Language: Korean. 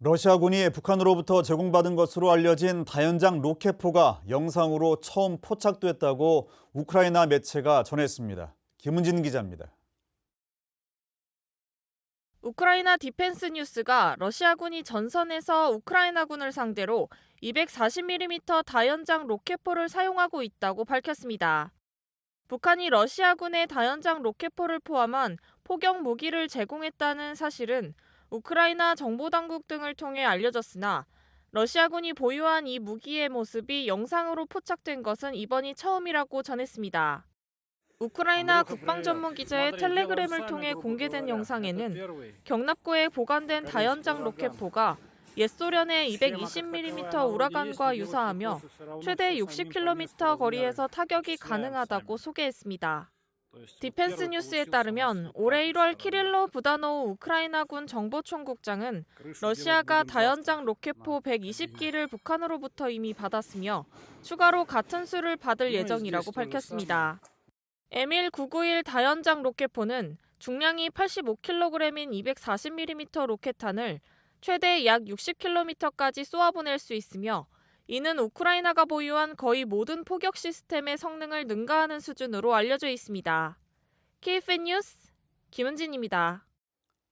러시아군이 북한으로부터 제공받은 것으로 알려진 다연장 로켓포가 영상으로 처음 포착됐다고 우크라이나 매체가 전했습니다. 김은진 기자입니다. 우크라이나 디펜스 뉴스가 러시아군이 전선에서 우크라이나군을 상대로 240mm 다연장 로켓포를 사용하고 있다고 밝혔습니다. 북한이 러시아군의 다연장 로켓포를 포함한 포격 무기를 제공했다는 사실은 우크라이나 정보당국 등을 통해 알려졌으나 러시아군이 보유한 이 무기의 모습이 영상으로 포착된 것은 이번이 처음이라고 전했습니다. 우크라이나 국방 전문 기자의 텔레그램을 통해 공개된 영상에는 경납고에 보관된 다연장 로켓포가 옛 소련의 220mm 우라간과 유사하며 최대 60km 거리에서 타격이 가능하다고 소개했습니다. 디펜스 뉴스에 따르면 올해 1월 키릴로 부다노우 우크라이나군 정보총국장은 러시아가 다연장 로켓포 120기를 북한으로부터 이미 받았으며 추가로 같은 수를 받을 예정이라고 밝혔습니다. M1991 다연장 로켓포는 중량이 85kg인 240mm 로켓탄을 최대 약 60km까지 쏘아보낼 수 있으며 이는 우크라이나가 보유한 거의 모든 포격 시스템의 성능을 능가하는 수준으로 알려져 있습니다. KFN 뉴스 김은진입니다.